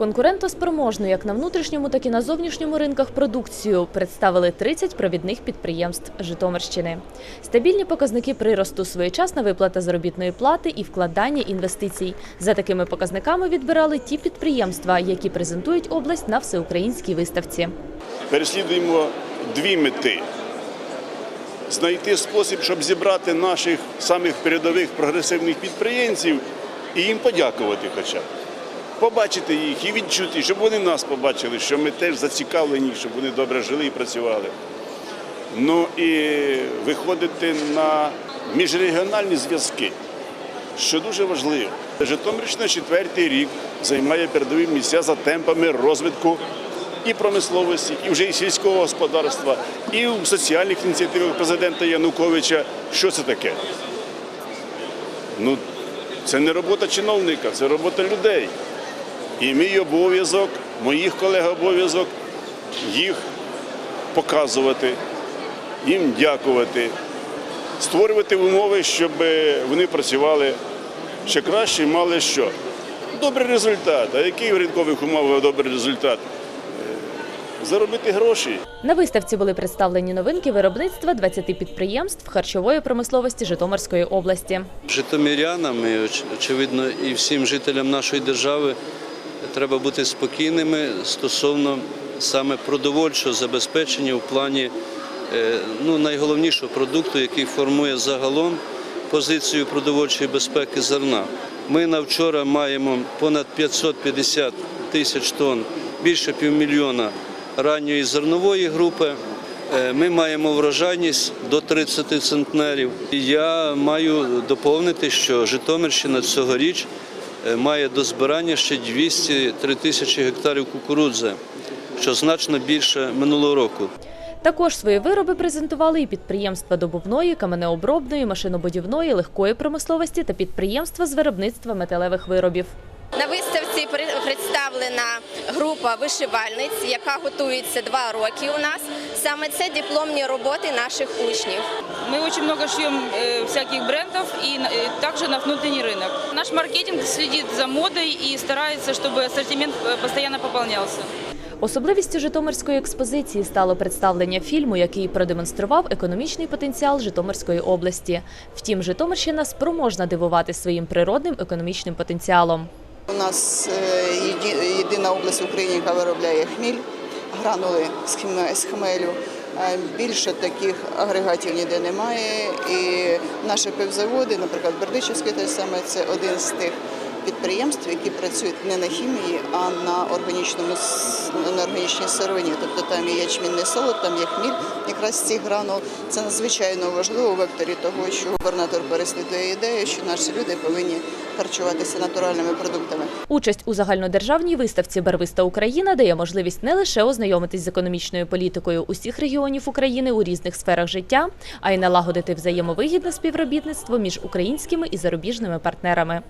Конкурентоспроможну як на внутрішньому, так і на зовнішньому ринках продукцію представили 30 провідних підприємств Житомирщини. Стабільні показники приросту, своєчасна виплата заробітної плати і вкладання інвестицій. За такими показниками відбирали ті підприємства, які презентують область на всеукраїнській виставці. переслідуємо дві мети: знайти спосіб, щоб зібрати наших самих передових прогресивних підприємців і їм подякувати хоча б. Побачити їх і відчути, щоб вони нас побачили, що ми теж зацікавлені, щоб вони добре жили і працювали. Ну і виходити на міжрегіональні зв'язки, що дуже важливо. Житомирщина четвертий рік займає передові місця за темпами розвитку і промисловості, і вже і сільського господарства, і у соціальних ініціативах президента Януковича. Що це таке? Ну, це не робота чиновника, це робота людей. І мій обов'язок, моїх колег обов'язок їх показувати, їм дякувати, створювати умови, щоб вони працювали ще краще і мали що? Добрий результат. А який в ринкових умовах добрий результат? Е, Заробити гроші. На виставці були представлені новинки виробництва 20 підприємств харчової промисловості Житомирської області. Житомирянам і, очевидно і всім жителям нашої держави треба бути спокійними стосовно саме продовольчого забезпечення у плані е, ну, найголовнішого продукту, який формує загалом позицію продовольчої безпеки зерна. Ми на вчора маємо понад 550 тисяч тонн, більше півмільйона ранньої зернової групи. Е, Ми маємо врожайність до 30 центнерів. Я маю доповнити, що Житомирщина цьогоріч має до збирання ще 203 тисячі гектарів кукурудзи, що значно більше минулого року. Також свої вироби презентували і підприємства добувної, каменеобробної, машинобудівної, легкої промисловості та підприємства з виробництва металевих виробів. На виставці при- представлена група вишивальниць, яка готується два роки у нас. Саме це дипломні роботи наших учнів. Мы очень много шьем э, всяких брендов и на- э, также на внутренний рынок. Наш маркетинг следит за модой и старается, чтобы ассортимент э, постоянно пополнялся. Особливістю Житомирської експозиції стало представлення фільму, який продемонстрував економічний потенціал Житомирської області. Втім, Житомирщина спроможна дивувати своїм природним економічним потенціалом. У нас е, єді- єдина область в Україні, яка виробляє хміль, гранули з хме- з хмелю. Е, Більше таких агрегатів ніде немає. І наші пивзаводи, наприклад, Бердичівський той саме, це один з тих підприємств, які працюють не на хімії, а на органічному на органічній сировині. Тобто там є ячмінний солод, там є хміль, якраз цих гранул. Це надзвичайно важливо у векторі того, що губернатор переслідує ідею, що наші люди повинні харчуватися натуральними продуктами. Участь у загальнодержавній виставці Барвиста Україна дає можливість не лише ознайомитись з економічною політикою усіх регіонів України у різних сферах життя, а й налагодити взаємовигідне співробітництво між українськими і зарубіжними партнерами.